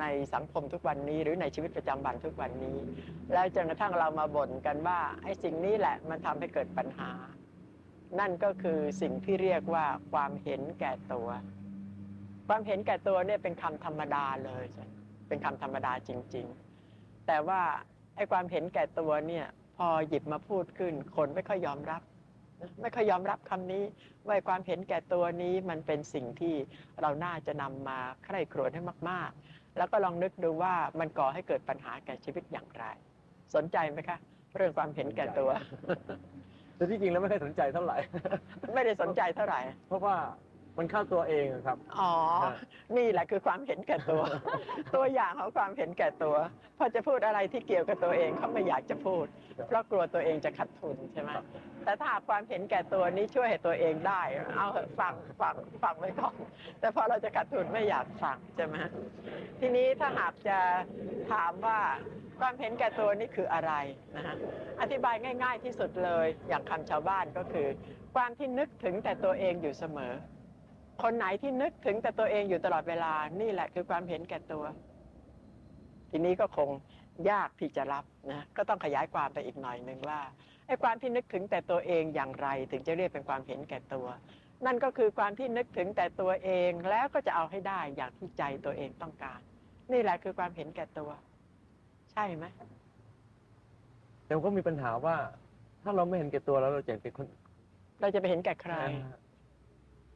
ในสังคมทุกวันนี้ หรือในชีวิตประจำวันทุกวันนี้ แล้วจนกระทั่งเรามาบ่นกันว่าไอ้สิ่งนี้แหละมันทำให้เกิดปัญหา นั่นก็คือสิ่งที่เรียกว่าความเห็นแก่ตัว ความเห็นแก่ตัวเนี่ยเป็นคำธรรมดาเลย เป็นคำธรรมดาจริง ๆ แต่ว่าไอ้ความเห็นแก่ตัวเนี่ยพอหยิบมาพูดขึ้น คนไม่ค่อยยอมรับไม่ค่อยยอมรับคำนี้ว่าความเห็นแก่ตัวนี้มันเป็นสิ่งที่เราน่าจะนำมาใคร่ครวญให้มาก ๆ แล้วก็ลองนึกดูว่ามันก่อให้เกิดปัญหาแก่ชีวิตอย่างไร สนใจไหมคะ เรื่องความเห็นแก่ตัว แต่ที่จริงแล้วไม่ค่อยสนใจเท่าไหร่ ไม่ได้สนใจเท่าไหร่ เพราะว่า มันเข้าตัวเองอะครับ อ๋อครับนี่แหละคือความเห็นแก่ตัว ตัวอย่างของความเห็นแก่ตัว พอจะพูดอะไรที่เกี่ยวกับตัวเองเขาไม่อยากจะพูด เพราะกลัวตัวเองจะขาดทุนใช่ไหมครับแต่ถ้าหากความเห็นแก่ตัวนี้ช่วยให้ตัวเองได้ เอาเถอะฟังฟังฟังไว้ก่อนแต่พอเราจะขาดทุนไม่อยากฟังใช่ไหมทีนี้ถ้าหากจะถามว่าความเห็นแก่ตัวนี่คืออะไรนะฮะอธิบายง่าย ๆ ที่สุดเลยอย่างคำชาวบ้านก็คือ ความที่นึกถึงแต่ตัวเองอยู่เสมอ คนไหนที่นึกถึงแต่ตัวเองอยู่ตลอดเวลานี่แหละคือความเห็นแก่ตัว ทีนี้ก็คงยากที่จะรับนะก็ต้องขยายความไปอีกหน่อยหนึ่งว่าไอ้ความที่นึกถึงแต่ตัวเองอย่างไร ถึงจะเรียกเป็นความเห็นแก่ตัว นั่นก็คือความที่นึกถึงแต่ตัวเองแล้วก็จะเอาให้ได้อย่างที่ใจตัวเองต้องการ นี่แหละคือความเห็นแก่ตัว ใช่ไหมแต่มันก็มีปัญหาว่า ถ้าเราไม่เห็นแก่ตัวแล้วเราจะเป็นคน เราจะไปเห็นแก่ใคร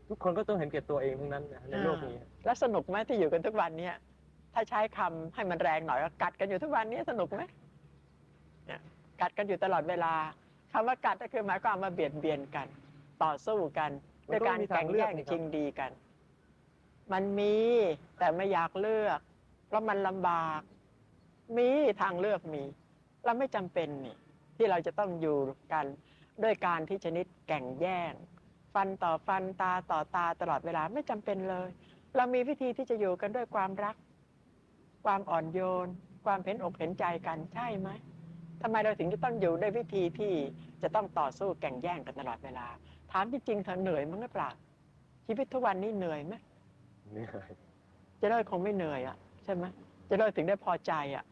ทุกคนก็ต้องเห็นแก่ตัวเองทั้งนั้นนะในโลกนี้ แล้วสนุกไหมที่อยู่กันทุกวันเนี้ยถ้าใช้คำให้มันแรงหน่อยก็กัดกันอยู่ทุกวันนี้สนุกไหมเนี่ยกัดกันอยู่ตลอดเวลาคำว่ากัดก็คือหมายความมาเบียดเบียนกัน ต่อสู้กันมันด้วยก็การมีทาแข่งงเลือกแย่งนี่ครับชิงดีกัน มันมีแต่ไม่อยากเลือก เพราะมันลำบาก มีทางเลือกมีเราไม่จำเป็นนี่ที่เราจะต้องอยู่กันด้วยการที่ชนิดแก่งแย่ง ฟันต่อฟันตาต่อตาตลอดเวลาไม่จำเป็นเลย เรามีวิธีที่จะอยู่กันด้วยความรัก ความอ่อนโยน ความเห็นอกเห็นใจกันใช่ไหมทำไมเราถึงจะต้องอยู่ด้วยวิธีที่จะต้องต่อสู้แข่งแย่งกันตลอดเวลา ถามที่จริงเธอเหนื่อยมั้งหรือเปล่าชีวิตทุกวันนี้เหนื่อยไหมเหนื่อยเจะเลิศคงไม่เหนื่อยอะใช่ไหมเจะเลิศถึงได้พอใจอะ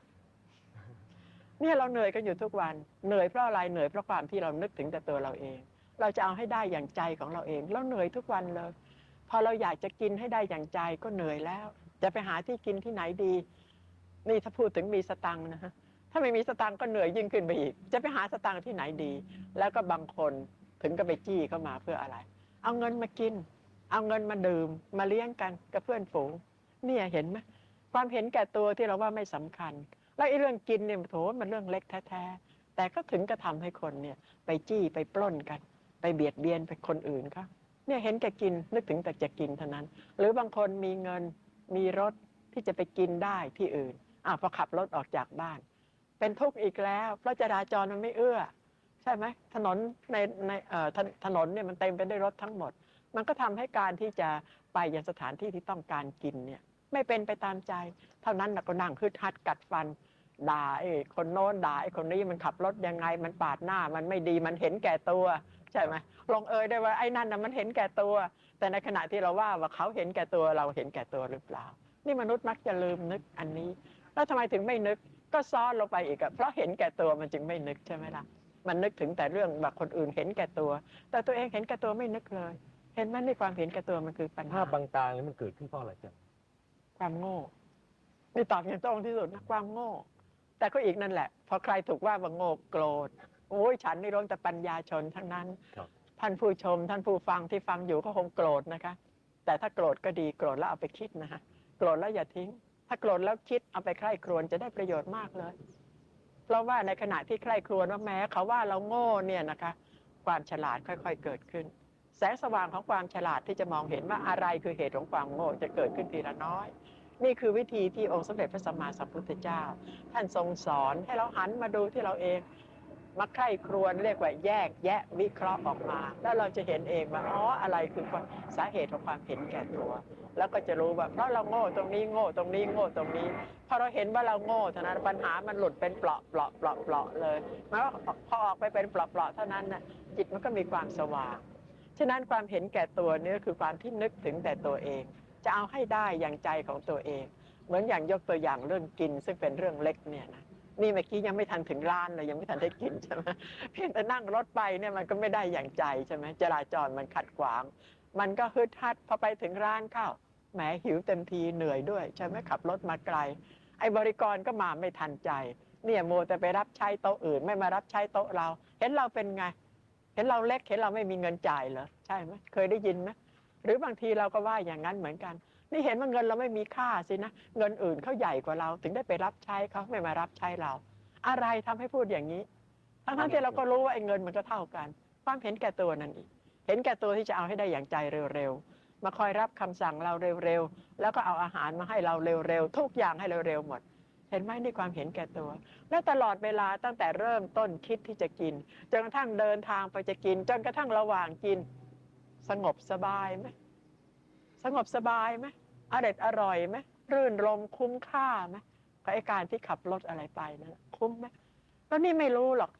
เนี่ยเราเหนื่อยกันอยู่ทุกวัน เหนื่อยเพราะอะไรเหนื่อยเพราะความที่เรานึกถึงแต่ตัวเราเอง เราจะเอาให้ได้อย่างใจของเราเองเราเหนื่อยทุกวันเลย พอเราอยากจะกินให้ได้อย่างใจก็เหนื่อยแล้ว จะไปหาที่กินที่ไหนดี นี่ถ้าพูดถึงมีสตังค์นะฮะถ้าไม่มีสตังค์ก็เหนื่อยยิ่งขึ้นไปอีก จะไปหาสตังค์ที่ไหนดี แล้วก็บางคนถึงก็ไปจี้เข้ามาเพื่ออะไร เอาเงินมากิน เอาเงินมาดื่ม มาเลี้ยงกันกับเพื่อนฝูงเนี่ยเห็นไหมความเห็นแก่ตัวที่เราว่าไม่สำคัญ แล้วไอ้เรื่องกินเนี่ยโถมันเรื่องเล็กแท้ๆแต่ก็ถึงกระทำให้คนเนี่ยไปจี้ไปปล้นกัน ไปเบียดเบียนไปคนอื่นเขาเนี่ยเห็นแก่กินนึกถึงแต่จะกินเท่านั้น หรือบางคนมีเงินมีรถที่จะไปกินได้ที่อื่นอะพอขับรถออกจากบ้าน เป็นทุกข์อีกแล้ว เพราะจราจรมันไม่เอื้อ ใช่ไหมถนนในในเอ่อถนถนนเนี่ยมันเต็มไปด้วยรถทั้งหมด มันก็ทำให้การที่จะไปยังสถานที่ที่ต้องการกินเนี่ยไม่เป็นไปตามใจ เท่านั้นน่ะก็นั่งฮึดฮัดกัดฟันด่าไอ้คนโน้นด่าไอ้คนนี้มันขับรถยังไงมันปาดหน้ามันไม่ดีมันเห็นแก่ตัว ช่ไหมลงเอยได้ว่าไอ้นั่นน่ะมันเห็นแก่ตัว แต่ในขณะที่เราว่าว่าเขาเห็นแก่ตัวเราเห็นแก่ตัวหรือเปล่า นี่มนุษย์มักจะลืมนึกอันนี้ แล้วทำไมถึงไม่นึกก็ซ้อนลงไปอีกอะเพราะเห็นแก่ตัวมันจึงไม่นึกใช่ไหมล่ะมันนึกถึงแต่เรื่องแบบคนอื่นเห็นแก่ตัว แต่ตัวเองเห็นแก่ตัวไม่นึกเลย เห็นไหมในความเห็นแก่ตัวมันคือปัญหาภาพบางตาเนี่ยมันเกิดขึ้นเพราะอะไรจ๊ะความโง่นี่ตอบอย่างตรงที่สุดนะความโง่ แต่ก็อีกนั่นแหละพอใครถูกว่าว่าโง่โกรธ โอ้ยฉันนี่ล้วนแต่ปัญญาชนทั้งนั้นครับท่านผู้ชม ท่านผู้ฟังที่ฟังอยู่ก็คงโกรธนะคะ แต่ถ้าโกรธก็ดีโกรธแล้วเอาไปคิดนะฮะโกรธแล้วอย่าทิ้ง ถ้าโกรธแล้วคิดเอาไปใคร่ครวญจะได้ประโยชน์มากเลย เพราะว่าในขณะที่ใคร่ครวญว่าแม้เขาว่าเราโง่เนี่ยนะคะ ความฉลาดค่อยๆเกิดขึ้น แสงสว่างของความฉลาดที่จะมองเห็นว่าอะไรคือเหตุของความโง่จะเกิดขึ้นทีละน้อยนี่คือวิธีที่องค์สมเด็จพระสัมมาสัมพุทธเจ้า ท่านทรงสอนให้เราหันมาดูที่เราเอง มาใคร่ครวญเรียกว่าแยกแยะวิเคราะห์ออกมา แล้วเราจะเห็นเองว่าอ๋ออะไรคือความสาเหตุของความเห็นแก่ตัว แล้วก็จะรู้ว่าเพราะเราโง่ตรงนี้โง่ตรงนี้โง่ตรงนี้พอเราเห็นว่าเราโง่เท่านั้นปัญหามันหลุดเป็นเปลาะเปลาะเปลาะเปลาะเลยหมายว่าพอออกไปเป็นเปลาะเปลาะเท่านั้นน่ะจิตมันก็มีความสว่างฉะนั้นความเห็นแก่ตัวเนี่ยคือความที่นึกถึงแต่ตัวเอง จะเอาให้ได้อย่างใจของตัวเอง เหมือนอย่างยกตัวอย่างเรื่องกินซึ่งเป็นเรื่องเล็กเนี่ยนะ นี่เมื่อกี้ยังไม่ทันถึงร้านเลยยังไม่ทันได้กินใช่ไหมเพียงแต่นั่งรถไปเนี่ยมันก็ไม่ได้อย่างใจใช่ไหมจราจรมันขัดขวาง มันก็ฮึดฮัดพอไปถึงร้านข้าวแหมหิวเต็มทีเหนื่อยด้วยใช่ไหมขับรถมาไกล ไอ้บริกรก็มาไม่ทันใจ เนี่ยโมแต่ไปรับใช้โต๊ะอื่น ไม่มารับใช้โต๊ะเรา เห็นเราเป็นไง เห็นเราเล็กเห็นเราไม่มีเงินจ่ายเหรอใช่ไหมเคยได้ยินไหมหรือบางทีเราก็ว่าอย่างนั้นเหมือนกัน นี่เห็นว่าเงินเราไม่มีค่าสินะ เงินอื่นเขาใหญ่กว่าเรา ถึงได้ไปรับใช้เขาไม่มารับใช้เรา อะไรทำให้พูดอย่างนี้ ทั้งๆที่เราก็รู้ว่าไอ้เงินมันก็เท่ากัน ความเห็นแก่ตัวนั่นเองเห็นแก่ตัวที่จะเอาให้ได้อย่างใจเร็วๆ มาคอยรับคำสั่งเราเร็วๆ แล้วก็เอาอาหารมาให้เราเร็วๆ ทุกอย่างให้เร็วๆหมด เห็นไหมนี่ความเห็นแก่ตัว และตลอดเวลาตั้งแต่เริ่มต้นคิดที่จะกิน จนกระทั่งเดินทางไปจะกิน จนกระทั่งระหว่างกิน สงบสบายไหม สงบสบายไหมอร่อยอร่อยไหมรื่นรมคุ้มค่าไหมกับไอการที่ขับรถอะไรไปนั่นน่ะคุ้มไหมแล้วนี่ไม่รู้หรอก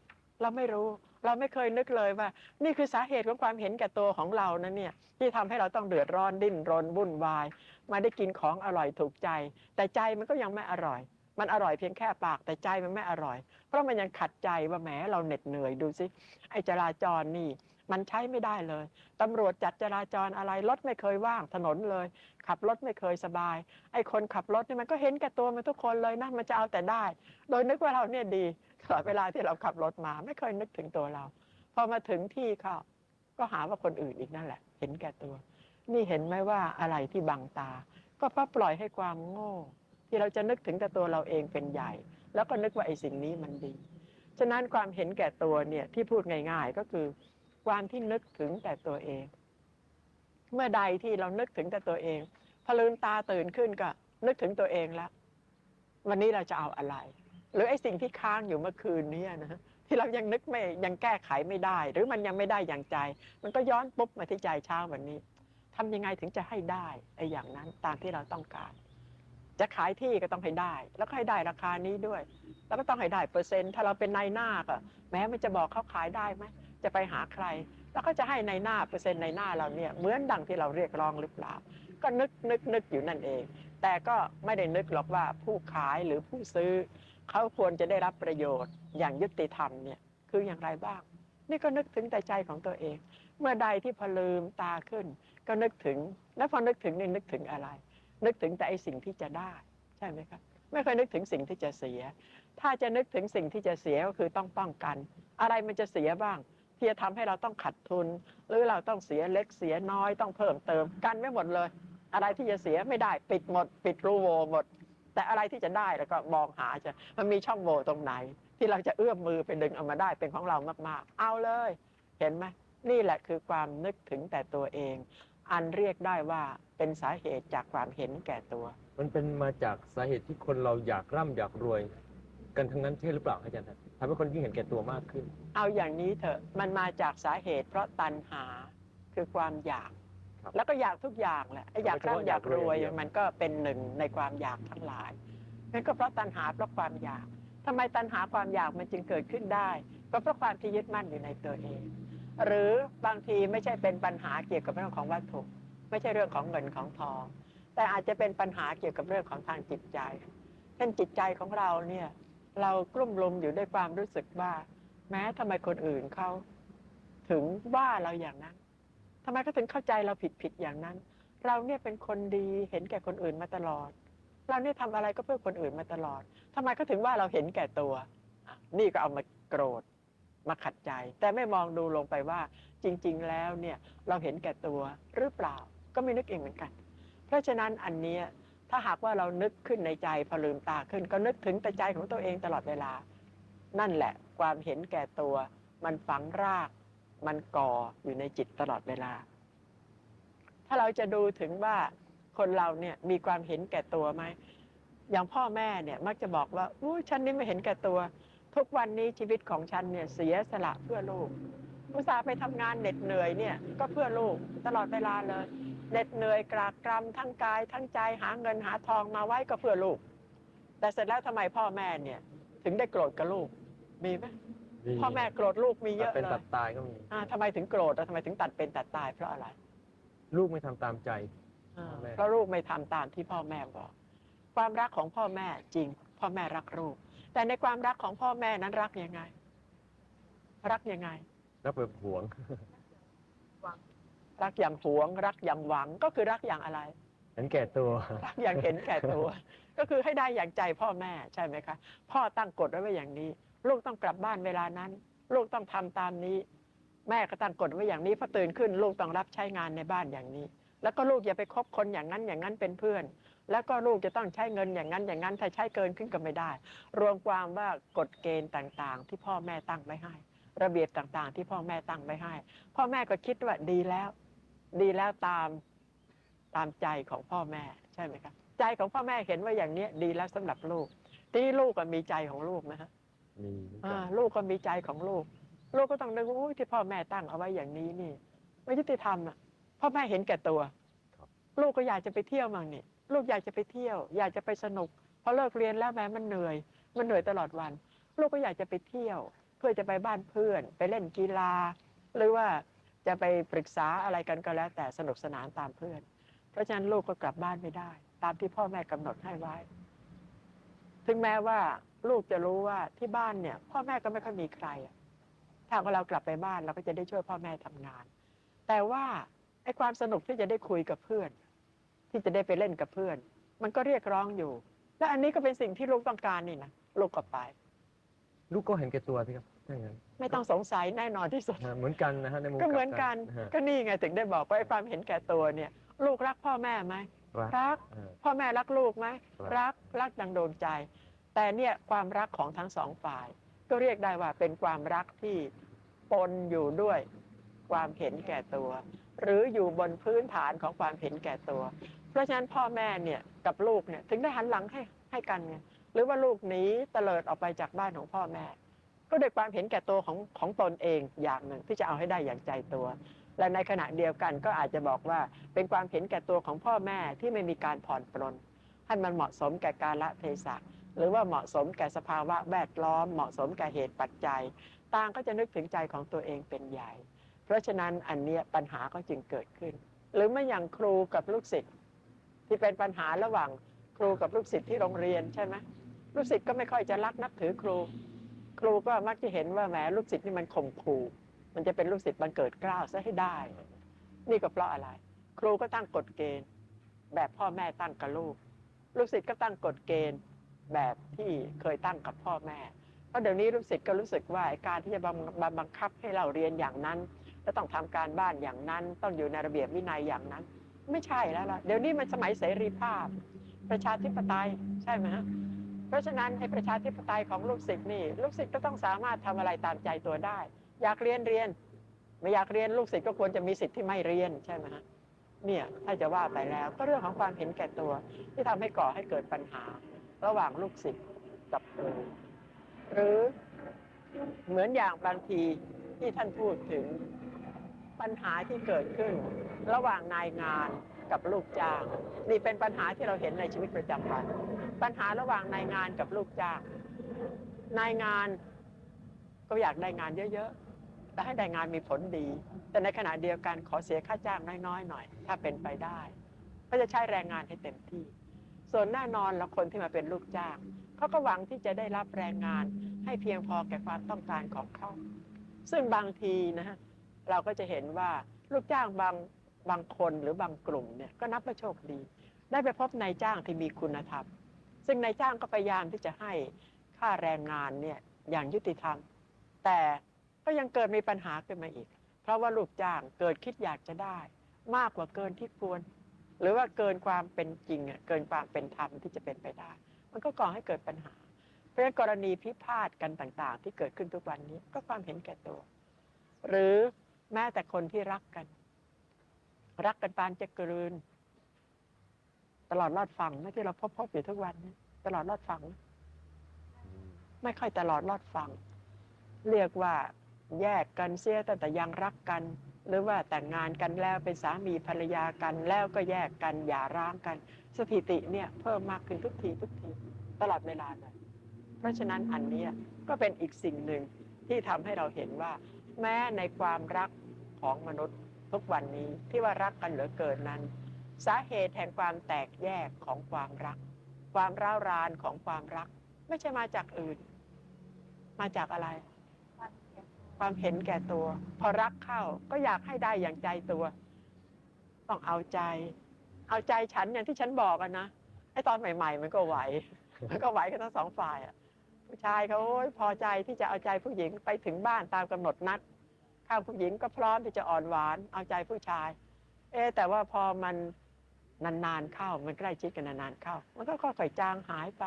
เราไม่รู้ เราไม่เคยนึกเลยว่า นี่คือสาเหตุของความเห็นแก่ตัวของเรานะเนี่ย ที่ทำให้เราต้องเดือดร้อนดิ้นรนวุ่นวาย มาได้กินของอร่อยถูกใจ แต่ใจมันก็ยังไม่อร่อย มันอร่อยเพียงแค่ปากแต่ใจมันไม่อร่อย เพราะมันยังขัดใจว่าแหมเราเหน็ดเหนื่อยดูสิไอจราจรนี่ มันใช้ไม่ได้เลย ตำรวจจัดจราจรอะไรรถไม่เคยว่างถนนเลย ขับรถไม่เคยสบาย ไอ้คนขับรถนี่มันก็เห็นแก่ตัวมันทุกคนเลยนะมันจะเอาแต่ได้ โดยนึกว่าเราเนี่ยดีตลอดเวลาที่เราขับรถมา ไม่เคยนึกถึงตัวเรา พอมาถึงที่เขาก็หาว่าคนอื่นอีกนั่นแหละ เห็นแก่ตัว นี่เห็นไหมว่าอะไรที่บังตา ก็เพราะปล่อยให้ความโง่ ที่เราจะนึกถึงแต่ตัวเราเองเป็นใหญ่ แล้วก็นึกว่าไอ้สิ่งนี้มันดี ฉะนั้นความเห็นแก่ตัวเนี่ยที่พูดง่าย ๆก็คือ ความที่นึกถึงแต่ตัวเอง เมื่อใดที่เรานึกถึงแต่ตัวเองพอลืมตาตื่นขึ้นก็นึกถึงตัวเองแล้ว วันนี้เราจะเอาอะไร หรือไอ้สิ่งที่ค้างอยู่เมื่อคืนเนี้นะที่เรายังนึกไม่ยังแก้ไขไม่ได้ หรือมันยังไม่ได้อย่างใจ มันก็ย้อนปุ๊บมาที่ใจเช้าวันนี้ทำยังไงถึงจะให้ได้ไอ้อย่างนั้นตามที่เราต้องการ จะขายที่ก็ต้องให้ได้ แล้วก็ให้ได้ราคานี้ด้วย แล้วก็ต้องให้ได้เปอร์เซ็นต์ถ้าเราเป็นนายหน้าก็แม้มันจะบอกเขาขายได้ไหม จะไปหาใคร แล้วก็จะให้ในหน้าเปอร์เซ็นต์ในหน้าเราเนี่ยเหมือนดังที่เราเรียกร้องหรือเปล่า ก็นึกนึกนึกอยู่นั่นเอง แต่ก็ไม่ได้นึกหรอกว่าผู้ขายหรือผู้ซื้อ เขาควรจะได้รับประโยชน์อย่างยุติธรรมเนี่ยคืออย่างไรบ้าง นี่ก็นึกถึงแต่ใจของตัวเอง เมื่อใดที่พอลืมตาขึ้น ก็นึกถึง แล้วพอนึกถึงนี่นึกถึงอะไร นึกถึงแต่ไอสิ่งที่จะได้ ใช่ไหมครับไม่เคยนึกถึงสิ่งที่จะเสีย ถ้าจะนึกถึงสิ่งที่จะเสียก็คือต้องป้องกัน อะไรมันจะเสียบ้าง ที่จะทำให้เราต้องขัดทุน หรือเราต้องเสียเล็กเสียน้อยต้องเพิ่มเติมกันไม่หมดเลย อะไรที่จะเสียไม่ได้ปิดหมด ปิดรูโวหมด แต่อะไรที่จะได้แล้วก็มองหาจะมันมีช่องโหว่ตรงไหน ที่เราจะเอื้อมมือไปดึงเอามาได้เป็นของเรามากๆ เอาเลย เห็นไหมนี่แหละคือความนึกถึงแต่ตัวเอง อันเรียกได้ว่าเป็นสาเหตุจากความเห็นแก่ตัว มันเป็นมาจากสาเหตุที่คนเราอยากร่ำอยากรวย กันทั้งนั้นใช่หรือเปล่าอาจารย์ครับทำให้คนยิ่งเห็นแก่ตัวมากขึ้น เอาอย่างนี้เถอะมันมาจากสาเหตุ เพราะตัณหาคือความอยาก ครับแล้วก็อยากทุกอย่างแหละไอ้อยากไม่ใช่ว่าร่ำอยากรวยอยากรวยอย่างเดียวมันก็เป็นหนึ่งในความอยากทั้งหลายนั่นก็เพราะตัณหาเพราะความอยากทำไมตัณหาความอยากมันจึงเกิดขึ้นได้ ก็เพราะความที่ยึดมั่นอยู่ในตัวเอง หรือบางทีไม่ใช่เป็นปัญหาเกี่ยวกับเรื่องของวัตถุ ไม่ใช่เรื่องของเงินของทอง แต่อาจจะเป็นปัญหาเกี่ยวกับเรื่องของทางจิตใจ เช่นจิตใจของเราเนี่ย เรากลุ่มลมอยู่ด้วยความรู้สึกว่า แม้ทำไมคนอื่นเขาถึงว่าเราอย่างนั้นทำไมเขาถึงเข้าใจเราผิดผิดๆอย่างนั้น เราเนี่ยเป็นคนดีเห็นแก่คนอื่นมาตลอด เราเนี่ยทำอะไรก็เพื่อคนอื่นมาตลอดทำไมเขาถึงว่าเราเห็นแก่ตัว นี่ก็เอามาโกรธมาขัดใจ แต่ไม่มองดูลงไปว่า จริง ๆ แล้วเนี่ยเราเห็นแก่ตัวหรือเปล่า ก็ไม่นึกเองเหมือนกัน เพราะฉะนั้นอันเนี้ย ถ้าหากว่าเรานึกขึ้นในใจพอลืมตาขึ้น ก็นึกถึงแต่ใจของตัวเองตลอดเวลา นั่นแหละความเห็นแก่ตัว มันฝังราก มันก่ออยู่ในจิตตลอดเวลา ถ้าเราจะดูถึงว่าคนเราเนี่ยมีความเห็นแก่ตัวไหมอย่างพ่อแม่เนี่ยมักจะบอกว่าอู้ฉันนี่ไม่เห็นแก่ตัว ทุกวันนี้ชีวิตของฉันเนี่ยเสียสละเพื่อลูกอุตส่าห์ไปทำงานเหน็ดเหนื่อยเนี่ยก็เพื่อลูกตลอดเวลาเลย เหน็ดเหนื่อยกรากกรำทั้งกายทั้งใจหาเงินหาทองมาไว้ก็เพื่อลูก แต่เสร็จแล้วทำไมพ่อแม่เนี่ย ถึงได้โกรธกับลูกมีไหมพ่อแม่โกรธลูกมีเยตัดอะเป็นเลตัยดตายก็มีอ่าทำไมถึงโกรธแล้วทำไมถึงตัดเป็นตัดตายเพราะอะไร ลูกไม่ทำตามใจอ่าพ่อแม่เพราะลูกไม่ทำตามที่พ่อแม่บอก ความรักของพ่อแม่จริง พ่อแม่รักลูก แต่ในความรักของพ่อแม่นั้นรักยังไง รักยังไงแล้วไปหวง รักอย่างหวง รักอย่างหวังก็คือรักอย่างอะไรเห็นแก่ตัวรักอย่างเห็นแก่ตัว ก็คือให้ได้อย่างใจพ่อแม่ใช่ไหมคะ พ่อตั้งกฎไว้ว่าอย่างนี้ ลูกต้องกลับบ้านเวลานั้น ลูกต้องทำตามนี้ แม่ก็ตั้งกฎไว้อย่างนี้พอตื่นขึ้น ลูกต้องรับใช้งานในบ้านอย่างนี้ แล้วก็ลูกอย่าไปคบคนอย่างนั้นอย่างนั้นเป็นเพื่อน แล้วก็ลูกจะต้องใช้เงินอย่างนั้นอย่างนั้นถ้าใช้เกินขึ้นก็ไม่ได้ รวมความว่ากฎเกณฑ์ต่างๆ ที่พ่อแม่ตั้งไว้ให้ ระเบียบต่างๆ ที่พ่อแม่ตั้งไว้ให้ พ่อแม่ก็คิดว่าดีแล้ว ดีแล้วตามตามใจของพ่อแม่ใช่ไหมครับ ใจของพ่อแม่เห็นว่าอย่างเนี้ยดีแล้วสำหรับลูก ทีนี้ลูกก็มีใจของลูกนะฮะมีเหมือนกัอ่านลูกก็มีใจของลูก ลูกก็ต้องนึกว่าอุ๊ยที่พ่อแม่ตั้งเอาไว้อย่างนี้นี่ไม่ยุติธรรมอะพ่อแม่เห็นแก่ตัวลูกก็อยากจะไปเที่ยวมั่งนี่ลูกอยากจะไปเที่ยว อยากจะไปสนุกพอเลิกเรียนแล้วแม้มันเหนื่อย มันเหนื่อยตลอดวัน ลูกก็อยากจะไปเที่ยว เพื่อจะไปบ้านเพื่อน ไปเล่นกีฬา หรือว่า จะไปปรึกษาอะไรกันก็แล้วแต่สนุกสนานตามเพื่อน เพราะฉะนั้นลูกก็กลับบ้านไม่ได้ ตามที่พ่อแม่กำหนดให้ไว้ ถึงแม้ว่าลูกจะรู้ว่าที่บ้านเนี่ย พ่อแม่ก็ไม่ค่อยมีใครถ้าเรากลับไปบ้านเราก็จะได้ช่วยพ่อแม่ทำงาน แต่ว่าไอ้ความสนุกที่จะได้คุยกับเพื่อน ที่จะได้ไปเล่นกับเพื่อน มันก็เรียกร้องอยู่ และอันนี้ก็เป็นสิ่งที่ลูกต้องการนี่นะลูกก็ไป ลูกก็เห็นแก่ตัวพี่ครับ ไม่ต้องสงสัยแน่นอนที่สุดนะเหมือนกันนะฮะในมุมก็เหมือนกันฮะก็นี่ไงถึงได้บอกว่าไอ้ความเห็นแก่ตัวเนี่ย ลูกรักพ่อแม่ไหมรักรักอ่าพ่อแม่รักลูกไหมรักรักรักดังโดนใจ แต่เนี่ยความรักของทั้งสองฝ่าย ก็เรียกได้ว่าเป็นความรักที่ปนอยู่ด้วยความเห็นแก่ตัว หรืออยู่บนพื้นฐานของความเห็นแก่ตัว เพราะฉะนั้นพ่อแม่เนี่ยกับลูกเนี่ยถึงได้หันหลังให้ให้กันไงหรือว่าลูกหนีเตลิดออกไปจากบ้านของพ่อแม่ ก็ด้วยความเห็นแก่ตัวของของตนเองอย่างหนึ่งที่จะเอาให้ได้อย่างใจตัว และในขณะเดียวกันก็อาจจะบอกว่าเป็นความเห็นแก่ตัวของพ่อแม่ที่ไม่มีการผ่อนปลนให้มันเหมาะสมแก่กาลเทศะหรือว่าเหมาะสมแก่สภาวะแวดล้อม เหมาะสมแก่เหตุปัจจัยต่างก็จะนึกถึงใจของตัวเองเป็นใหญ่ เพราะฉะนั้นอันเนี้ยปัญหาก็จึงเกิดขึ้น หรือไม่อย่างครูกับลูกศิษย์ที่เป็นปัญหาระหว่างครูกับลูกศิษย์ที่โรงเรียนใช่ไหมลูกศิษย์ก็ไม่ค่อยจะรักนับถือครู ครูก็มักจะเห็นว่าแหมลูกศิษย์นี่มันข่มขู่มันจะเป็นลูกศิษย์บันเกิดเกล้าวซะให้ได้ นี่ก็เพราะอะไร ครูก็ตั้งกฎเกณฑ์ แบบพ่อแม่ตั้งกับลูก ลูกศิษย์ก็ตั้งกฎเกณฑ์แบบที่เคยตั้งกับพ่อแม่ เพราะเดี๋ยวนี้ลูกศิษย์ก็รู้สึกว่าการที่จะบังบังบังคับให้เราเรียนอย่างนั้น แล้วต้องทำการบ้านอย่างนั้น ต้องอยู่ในระเบียบวินัยอย่างนั้น ไม่ใช่แล้วล่ะ เดี๋ยวนี้มันสมัยเสรีภาพ ประชาธิปไตยใช่ไหมฮะ เพราะฉะนั้นไอ้ประชาธิปไตยของลูกศิษย์นี่ ลูกศิษย์ก็ต้องสามารถทำอะไรตามใจตัวได้ อยากเรียนเรียน ไม่อยากเรียนลูกศิษย์ก็ควรจะมีสิทธิ์ที่ไม่เรียนใช่ไหมฮะเนี่ยถ้าจะว่าไปแล้วก็เรื่องของความเห็นแก่ตัว ที่ทำให้ก่อให้เกิดปัญหา ระหว่างลูกศิษย์กับครูหรือเหมือนอย่างบางทีที่ท่านพูดถึงปัญหาที่เกิดขึ้น ระหว่างนายงาน กับลูกจ้างนี่เป็นปัญหาที่เราเห็นในชีวิตประจำวัน ปัญหาระหว่างนายงานกับลูกจ้างนายงานก็อยากได้งานเยอะๆแต่ให้ได้งานมีผลดี แต่ในขณะเดียวกันขอเสียค่าจ้างน้อยๆหน่อย ถ้าเป็นไปได้ก็จะใช้แรงงานให้เต็มที่ ส่วนแน่นอนแล้วคนที่มาเป็นลูกจ้างเขาก็หวังที่จะได้รับแรงงานให้เพียงพอแก่ความต้องการของเขาซึ่งบางทีนะฮะเราก็จะเห็นว่าลูกจ้างบาง บางคนหรือบางกลุ่มเนี่ยก็นับว่าโชคดี ได้ไปพบนายจ้างที่มีคุณธรรม ซึ่งนายจ้างก็พยายามที่จะให้ค่าแรงงานเนี่ยอย่างยุติธรรม แต่ก็ยังเกิดมีปัญหาขึ้นมาอีก เพราะว่าลูกจ้างเกิดคิดอยากจะได้ มากกว่าเกินที่ควร หรือว่าเกินความเป็นจริงเกินความเป็นธรรมที่จะเป็นไปได้ มันก็ก่อให้เกิดปัญหา เพราะฉะนั้นกรณีพิพาทกันต่างๆ ที่เกิดขึ้นทุกวันนี้ก็ความเห็นแก่ตัว หรือแม้แต่คนที่รักกัน รักกันปานจะกลืน ตลอดรอดฝั่งไม่ที่เราพบพบอยู่ทุกวันนี้ตลอดรอดฝั่งไม่ค่อยตลอดรอดฟังเรียกว่าแยกกันเสียตั้งแต่ยังรักกัน หรือว่าแต่งงานกันแล้วเป็นสามีภรรยากันแล้วก็แยกกันอย่าร้างกัน สถิติเนี่ย เพิ่มมากขึ้นทุกทีทุกทีตลอดเวลาเลยเพราะฉะนั้นอันเนี้ยก็เป็นอีกสิ่งหนึ่งที่ทำให้เราเห็นว่า แม้ในความรักของมนุษย์ ทุกวันนี้ที่ว่ารักกันเหลือเกินนั้น สาเหตุแห่งความแตกแยกของความรัก ความร้าวรานของความรัก ไม่ใช่มาจากอื่น มาจากอะไร ความเห็นแก่ตัว พอรักเข้าก็อยากให้ได้อย่างใจตัว ต้องเอาใจ เอาใจฉันอย่างที่ฉันบอกอะนะไอ้ตอนใหม่ ๆ มันก็ไหวมันก็ไหวกันทั้งสองฝ่ายอะผู้ชายเขาพอใจที่จะเอาใจผู้หญิงไปถึงบ้านตามกำหนดนัด ข้างผู้หญิงก็พร้อมที่จะอ่อนหวานเอาใจผู้ชาย เอ๊แต่ว่าพอมันนานๆเข้ามันใกล้ชิดกันนานๆเข้า มันก็ค่อยๆจางหายไป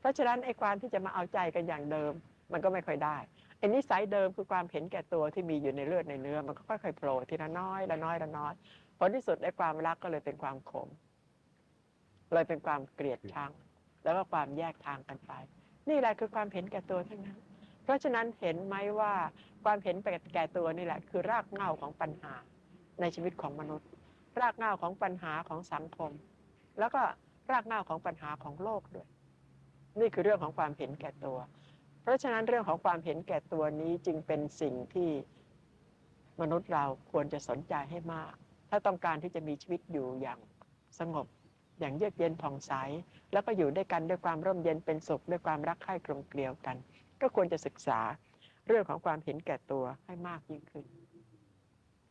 เพราะฉะนั้นไอ้ความที่จะมาเอาใจกันอย่างเดิม มันก็ไม่ค่อยได้ไอ้นิสัยเดิมคือความเห็นแก่ตัวที่มีอยู่ในเลือดในเนื้อ มันก็ค่อยๆโผล่ทีละน้อยละน้อยละน้อยผลที่สุดไอ้ความรักก็เลยเป็นความขมเลยเป็นความเกลียดชังแล้วก็ความแยกทางกันไป นี่แหละคือความเห็นแก่ตัวทั้งนั้น เพราะฉะนั้นเห็นไหมว่าความเห็นแก่ตัวนี่แหละ คือรากเหง้าของปัญหาในชีวิตของมนุษย์ รากเหง้าของปัญหาของสังคม แล้วก็รากเหง้าของปัญหาของโลกด้วย นี่คือเรื่องของความเห็นแก่ตัว เพราะฉะนั้นเรื่องของความเห็นแก่ตัวนี้จึงเป็นสิ่งที่มนุษย์เราควรจะสนใจให้มาก ถ้าต้องการที่จะมีชีวิตอยู่อย่างสงบ อย่างเยือกเย็นผ่องใส แล้วก็อยู่ด้วยกันด้วยความร่มเย็นเป็นสุขด้วยความรักใคร่กลมเกลียวกัน ก็ควรจะศึกษาเรื่องของความเห็นแก่ตัวให้มากยิ่งขึ้น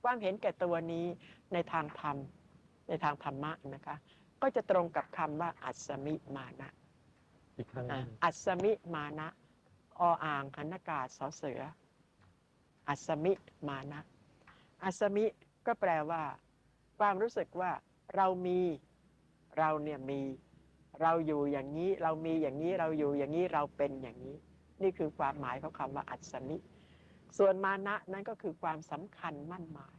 ความเห็นแก่ตัวนี้ในทางธรรม ในทางธรรมะนะคะ ก็จะตรงกับคำว่า อัศมิมานะอีกครั้งหอะนึ่งอัศมิมานะออ่างหันอากาศสอเสือ อัศมิมานะ อัศมิก็แปลว่า ความรู้สึกว่าเรามีเราเนี่ยมี เราอยู่อย่างนี้ เรามีอย่างนี้เราอยู่อย่างนี้เราเป็นอย่างนี้ นี่คือความหมายของคำว่าอัศมิส่วนมานะนั้นก็คือความสำคัญมั่นหมาย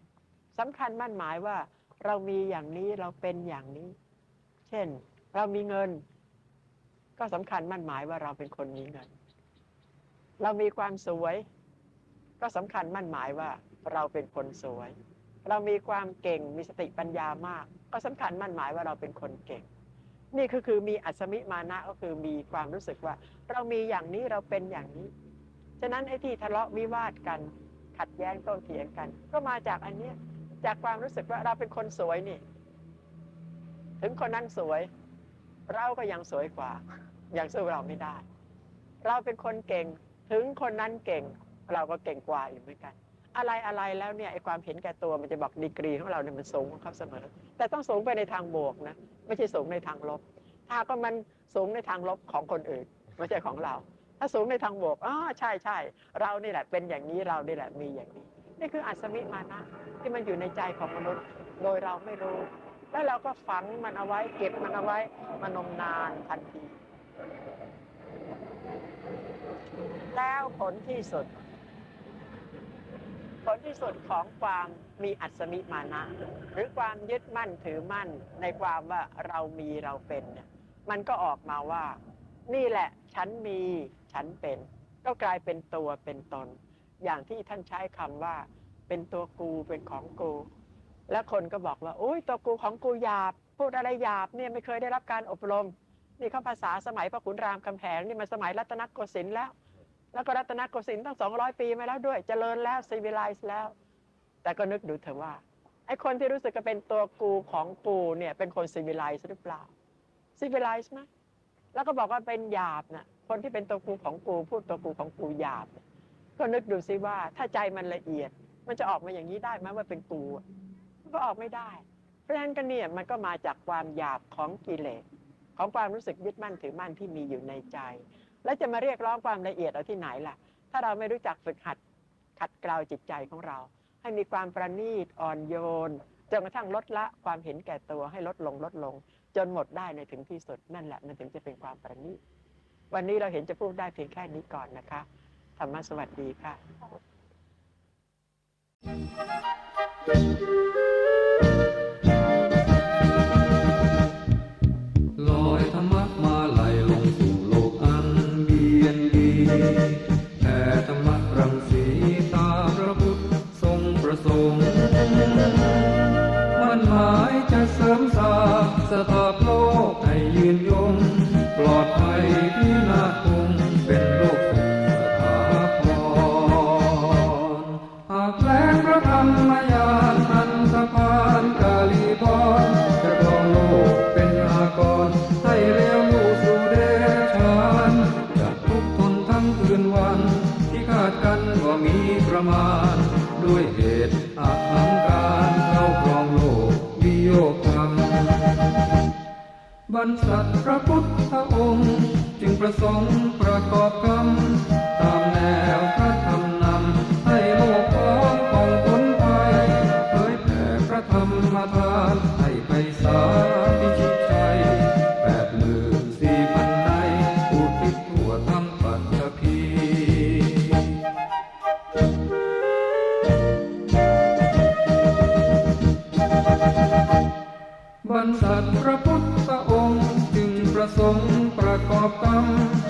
สำคัญมั่นหมายว่าเรามีอย่างนี้เราเป็นอย่างนี้ เช่น เรามีเงิน ก็สำคัญมั่นหมายว่าเราเป็นคนมีเงิน เรามีความสวย ก็สำคัญมั่นหมายว่าเราเป็นคนสวย เรามีความเก่งมีสติปัญญามาก ก็สำคัญมั่นหมายว่าเราเป็นคนเก่ง นี่คือคือมีอัศมิมานะก็คือมีความรู้สึกว่า เรามีอย่างนี้เราเป็นอย่างนี้ ฉะนั้นไอ้ที่ทะเลาะวิวาทกัน ขัดแย้งโต้เถียงกัน ก็มาจากอันเนี้ยจากความรู้สึกว่าเราเป็นคนสวยนี่ ถึงคนนั้นสวย เราก็ยังสวยกว่า ยังสู้เราไม่ได้ เราเป็นคนเก่ง ถึงคนนั้นเก่ง เราก็เก่งกว่าอยู่เหมือนกัน อะไรอะไรแล้วเนี่ยไอความเห็นแก่ตัวมันจะบอกดีกรีของเราเนี่ยมันสูงกว่าเขาเสมอ แต่ต้องสูงไปในทางบวกนะไม่ใช่สูงในทางลบ ถ้าก็มันสูงในทางลบของคนอื่นไม่ใช่ของเรา ถ้าสูงในทางบวกอ๋อใช่ใช่เรานี่แหละเป็นอย่างนี้เรานี่แหละมีอย่างนี้ นี่คืออัศมิมานะที่มันอยู่ในใจของมนุษย์โดยเราไม่รู้ แล้วเราก็ฝังมันเอาไว้เก็บมันเอาไว้มานมนานทันที แล้วผลที่สุด ผลที่สุดของความมีอัศมิมานะ หรือความยึดมั่นถือมั่นในความว่าเรามีเราเป็นเนี่ยมันก็ออกมาว่า นี่แหละฉันมีฉันเป็น ก็กลายเป็นตัวเป็นตน อย่างที่ท่านใช้คำว่า เป็นตัวกูเป็นของกู แล้วคนก็บอกว่าโอ้ยตัวกูของกูหยาบพูดอะไรหยาบเนี่ยไม่เคยได้รับการอบรม นี่เขาภาษาสมัยพระขุนรามคำแหงนี่มาสมัยรัตนโกสินทร์แล้ว แล้วก็รัตนโกสินทร์ตั้งสองร้อยปีมาแล้วด้วย เจริญแล้วซีวิไลซ์แล้ว แต่ก็นึกดูเถอะว่าไอ้คนที่รู้สึกจะเป็นตัวกูของกูเนี่ยเป็นคนซีวิไลซ์หรือเปล่าซีวิไลซ์ไหมแล้วก็บอกว่าเป็นหยาบน่ะคนที่เป็นตัวกูของกู พูดตัวกูของกูหยาบ ก็นึกดูซิว่าถ้าใจมันละเอียด มันจะออกมาอย่างนี้ได้ไหมว่าเป็นกูมันก็ออกไม่ได้ เพราะฉะนั้นก็เนี่ยมันก็มาจากความหยาบของกิเลสของความรู้สึกยึดมั่นถือมั่นที่มีอยู่ในใจ แล้วจะมาเรียกร้องความละเอียดเอาที่ไหนล่ะ ถ้าเราไม่รู้จักฝึกหัดขัดเกลาจิตใจของเรา ให้มีความประณีตอ่อนโยนจนกระทั่งลดละความเห็นแก่ตัวให้ลดลงลดลง จนหมดได้ในถึงที่สุดนั่นแหละมันถึงจะเป็นความประณีตวันนี้เราเห็นจะพูดได้เพียงแค่นี้ก่อนนะคะธรรมะสวัสดีค่ะล น บรรษัทพระพุทธองค์ จึงประสงค์ประกอบกรรม ตามแนวพระธรรมนำให้โลกพ้องปองพ้นไปเผยแผ่พระธรรมทานให้ไปสารพิชิตชัยแปดหมื่นสี่พันในอุทิศทั่วทั้งปัตตภีบรรษัทพระพุทธ សងប្រកបកម្ម